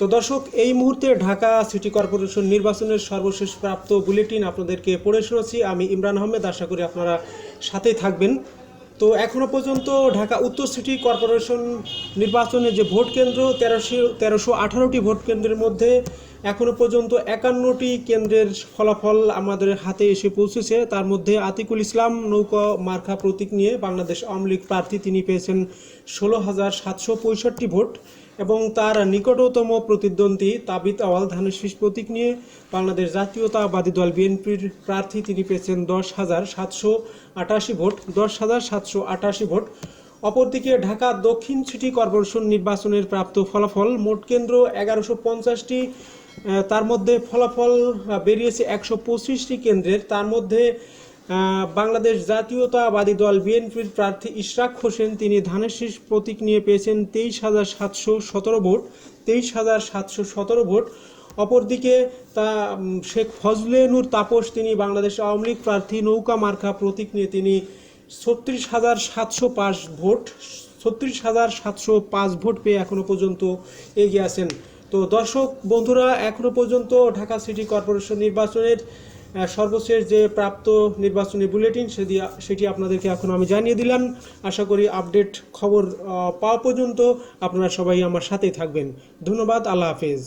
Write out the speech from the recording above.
তো দর্শক, এই মুহূর্তে ঢাকা সিটি কর্পোরেশন নির্বাচনের সর্বশেষ প্রাপ্ত বুলেটিন আপনাদেরকে পড়ে শুনেছি আমি ইমরান আহমেদ, আশা করি আপনারা সাথেই থাকবেন। তো এখনও পর্যন্ত ঢাকা উত্তর সিটি কর্পোরেশন নির্বাচনে যে ভোট কেন্দ্র, তেরোশো তেরোশো আঠারোটি ভোট কেন্দ্রের মধ্যে এখনও পর্যন্ত একান্নটি কেন্দ্রের ফলাফল আমাদের হাতে এসে পৌঁছেছে। তার মধ্যে আতিকুল ইসলাম নৌকা মার্কা প্রতীক নিয়ে বাংলাদেশ আওয়ামী লীগ প্রার্থী তিনি পেয়েছেন ষোলো হাজার সাতশো পঁয়ষট্টি ভোট। এবং তার নিকটতম প্রতিদ্বন্দ্বী তাবিত আওয়াল ধানের শীষ প্রতীক নিয়ে বাংলাদেশ জাতীয়তাবাদী দল বিএনপির প্রার্থী তিনি পেয়েছেন দশ হাজার সাতশো আটাশি ভোট, দশ হাজার সাতশো আটাশি ভোট। অপরদিকে ঢাকা দক্ষিণ সিটি কর্পোরেশন নির্বাচনের প্রাপ্ত ফলাফল মোট কেন্দ্র এগারোশো পঞ্চাশটি তার মধ্যে ফলাফল বেরিয়েছে একশো পঁচিশটি কেন্দ্রের। তার মধ্যে বাংলাদেশ জাতীয়তাবাদী দল বিএনপির প্রার্থী ইশরাক হোসেন, তিনি ধানের শীষ প্রতীক নিয়ে পেয়েছেন তেইশ হাজার সাতশো সতেরো ভোট, তেইশ হাজার সাতশো সতেরো ভোট। অপরদিকে তা শেখ ফজলে নূর তাপস, তিনি বাংলাদেশ আওয়ামী লীগ প্রার্থী, নৌকা মার্কা প্রতীক নিয়ে তিনি ছত্রিশ হাজার সাতশো পাঁচ ভোট, ছত্রিশ হাজার সাতশো পাঁচ ভোট পেয়ে এখনও পর্যন্ত এগিয়ে আছেন। তো দর্শক, বন্ধুরা এখনও পর্যন্ত ঢাকা সিটি কর্পোরেশন নির্বাচনের সর্বশেষ যে প্রাপ্ত নির্বাচনী বুলেটিন সেটি সেটি আপনাদেরকে এখন আমি জানিয়ে দিলাম। আশা করি আপডেট খবর পাওয়া পর্যন্ত আপনারা সবাই আমার সাথেই থাকবেন। ধন্যবাদ, আল্লাহ হাফেজ।